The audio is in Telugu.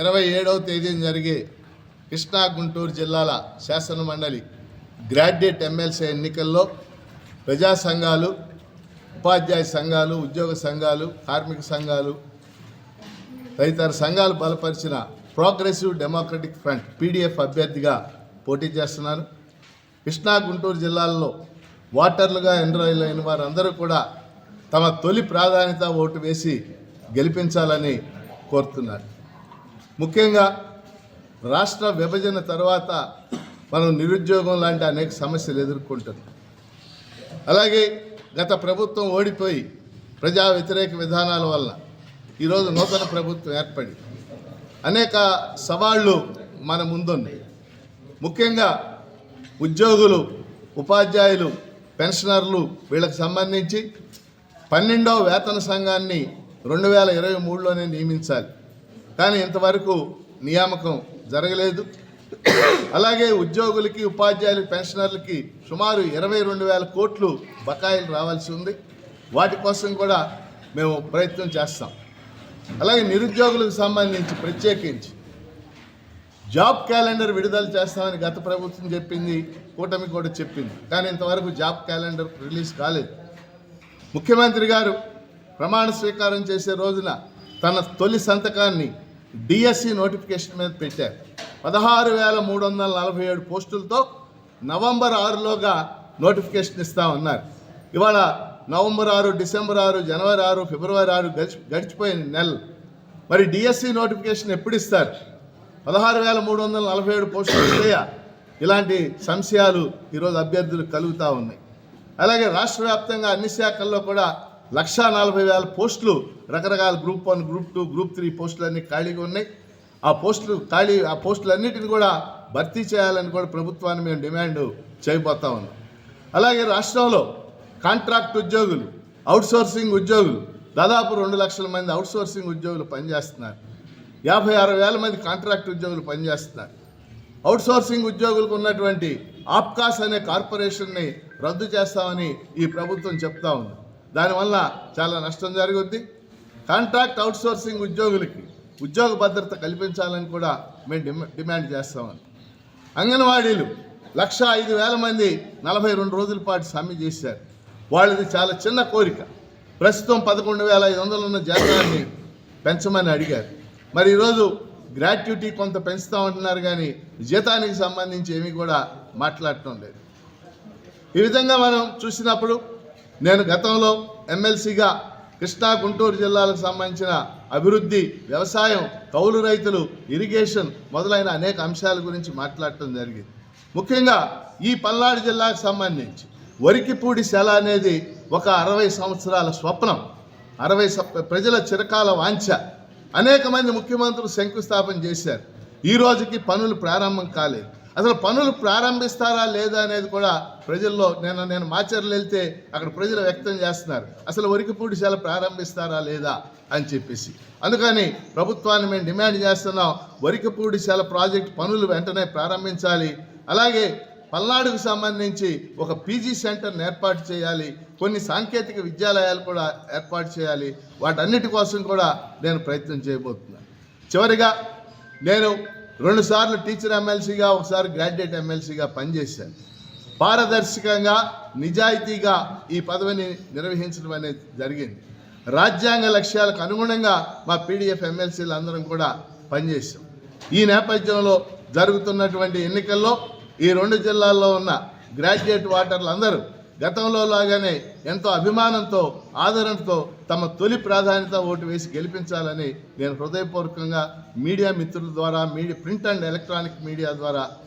ఇరవై ఏడవ తేదీన జరిగే కృష్ణా గుంటూరు జిల్లాల శాసన మండలి గ్రాడ్యుయేట్ ఎమ్మెల్సీ ఎన్నికల్లో ప్రజా సంఘాలు ఉపాధ్యాయ సంఘాలు ఉద్యోగ సంఘాలు కార్మిక సంఘాలు తదితర సంఘాలు బలపరిచిన ప్రోగ్రెసివ్ డెమోక్రటిక్ ఫ్రంట్ పీడీఎఫ్ అభ్యర్థిగా పోటీ చేస్తున్నాను కృష్ణా గుంటూరు జిల్లాల్లో ఓటర్లుగా ఎన్రోల్ అయిన వారందరూ కూడా తమ తొలి ప్రాధాన్యత ఓటు వేసి గెలిపించాలని కోరుతున్నారు. ముఖ్యంగా రాష్ట్ర విభజన తర్వాత మనం నిరుద్యోగం లాంటి అనేక సమస్యలు ఎదుర్కొంటున్నాం. అలాగే గత ప్రభుత్వం ఓడిపోయి ప్రజా వ్యతిరేక విధానాల వల్ల ఈరోజు నూతన ప్రభుత్వం ఏర్పడి అనేక సవాళ్ళు మన ముందున్నాయి. ముఖ్యంగా ఉద్యోగులు ఉపాధ్యాయులు పెన్షనర్లు వీళ్ళకి సంబంధించి పన్నెండవ వేతన సంఘాన్ని రెండు వేల ఇరవై మూడులోనే నియమించాలి. కానీ ఇంతవరకు నియామకం జరగలేదు. అలాగే ఉద్యోగులకి ఉపాధ్యాయులకి పెన్షనర్లకి సుమారు ఇరవై రెండు వేల కోట్లు బకాయిలు రావాల్సి ఉంది. వాటి కోసం కూడా మేము ప్రయత్నం చేస్తాం. అలాగే నిరుద్యోగులకు సంబంధించి ప్రత్యేకించి జాబ్ క్యాలెండర్ విడుదల చేస్తామని గత ప్రభుత్వం చెప్పింది కూటమి కూడా చెప్పింది. కానీ ఇంతవరకు జాబ్ క్యాలెండర్ రిలీజ్ కాలేదు. ముఖ్యమంత్రి గారు ప్రమాణ స్వీకారం చేసే రోజున తన తొలి సంతకాన్ని డిఎస్సి నోటిఫికేషన్ మీద పెట్టారు పదహారు వేల మూడు వందల నలభై ఏడు పోస్టులతో నవంబర్ ఆరులోగా నోటిఫికేషన్ ఇస్తామన్నారు ఇవాళ నవంబర్ ఆరు డిసెంబర్ ఆరు జనవరి ఆరు ఫిబ్రవరి ఆరు గడిచి గడిచిపోయిన నెల. మరి డిఎస్సి నోటిఫికేషన్ ఎప్పుడు ఇస్తారు? పదహారు వేల మూడు వందల నలభై ఏడు పోస్టులు ఇలాంటి సంశయాలు ఈరోజు అభ్యర్థులు కలుగుతూ ఉన్నాయి. అలాగే రాష్ట్ర వ్యాప్తంగా అన్ని శాఖల్లో కూడా లక్షా నలభై వేల పోస్టులు రకరకాల group one group two group three పోస్టులు అన్నీ ఖాళీగా ఉన్నాయి. ఆ పోస్టులు ఖాళీ ఆ పోస్టులన్నిటిని కూడా భర్తీ చేయాలని కూడా ప్రభుత్వాన్ని మేము డిమాండ్ చేయబోతా ఉన్నాం. అలాగే రాష్ట్రంలో కాంట్రాక్ట్ ఉద్యోగులు అవుట్సోర్సింగ్ ఉద్యోగులు దాదాపు రెండు లక్షల మంది అవుట్సోర్సింగ్ ఉద్యోగులు పనిచేస్తున్నారు. యాభై ఆరు వేల మంది కాంట్రాక్ట్ ఉద్యోగులు పనిచేస్తున్నారు. అవుట్సోర్సింగ్ ఉద్యోగులకు ఉన్నటువంటి ఆప్కాస్ అనే కార్పొరేషన్ని రద్దు చేస్తామని ఈ ప్రభుత్వం చెప్తా ఉంది. దానివల్ల చాలా నష్టం జరుగుద్ది. కాంట్రాక్ట్ అవుట్సోర్సింగ్ ఉద్యోగులకి ఉద్యోగ భద్రత కల్పించాలని కూడా మేము డిమాండ్ చేస్తామని అంగన్వాడీలు లక్ష ఐదు వేల మంది నలభై రెండు రోజుల పాటు సమ్మె చేశారు. వాళ్ళది చాలా చిన్న కోరిక. ప్రస్తుతం పదకొండు వేల ఐదు వందలు ఉన్న జీతాన్ని పెంచమని అడిగారు. మరి ఈరోజు గ్రాట్యుటీ కొంత పెంచుతామంటున్నారు కానీ జీతానికి సంబంధించి ఏమీ కూడా మాట్లాడటం లేదు. ఈ విధంగా మనం చూసినప్పుడు నేను గతంలో ఎమ్మెల్సీగా కృష్ణా గుంటూరు జిల్లాలకు సంబంధించిన అభివృద్ధి వ్యవసాయం కౌలు రైతులు ఇరిగేషన్ మొదలైన అనేక అంశాల గురించి మాట్లాడటం జరిగింది. ముఖ్యంగా ఈ పల్నాడు జిల్లాకు సంబంధించి వరికిపూడి సెల అనేది ఒక అరవై సంవత్సరాల స్వప్నం అరవై ప్రజల చిరకాల వాంఛ. అనేక మంది ముఖ్యమంత్రులు శంకుస్థాపన చేశారు. ఈ రోజుకి పనులు ప్రారంభం కాలేదు. అసలు పనులు ప్రారంభిస్తారా లేదా అనేది కూడా ప్రజల్లో నేను నేను మాచర్లు వెళ్తే అక్కడ ప్రజలు వ్యక్తం చేస్తున్నారు. అసలు వరికిపూడిశాల ప్రారంభిస్తారా లేదా అని చెప్పేసి. అందుకని ప్రభుత్వాన్ని మేము డిమాండ్ చేస్తున్నాం వరికిపూడిశాల ప్రాజెక్ట్ పనులు వెంటనే ప్రారంభించాలి. అలాగే పల్నాడుకు సంబంధించి ఒక పీజీ సెంటర్ని ఏర్పాటు చేయాలి కొన్ని సాంకేతిక విద్యాలయాలు కూడా ఏర్పాటు చేయాలి. వాటన్నిటి కోసం కూడా నేను ప్రయత్నం చేయబోతున్నాను. చివరిగా నేను రెండుసార్లు టీచర్ ఎమ్మెల్సీగా ఒకసారి గ్రాడ్యుయేట్ ఎమ్మెల్సీగా పనిచేశాను. పారదర్శకంగా నిజాయితీగా ఈ పదవిని నిర్వహించడం అనేది జరిగింది. రాజ్యాంగ లక్ష్యాలకు అనుగుణంగా మా పీడీఎఫ్ ఎమ్మెల్సీలు అందరం కూడా పనిచేశాం. ఈ నేపథ్యంలో జరుగుతున్నటువంటి ఎన్నికల్లో ఈ రెండు జిల్లాల్లో ఉన్న గ్రాడ్యుయేట్ వాటర్లు అందరూ గతంలో లాగానే ఎంతో అభిమానంతో ఆదరణతో తమ తొలి ప్రాధాన్యత ఓటు వేసి గెలిపించాలని నేను హృదయపూర్వకంగా మీడియా మిత్రుల ద్వారా media print and electronic media ద్వారా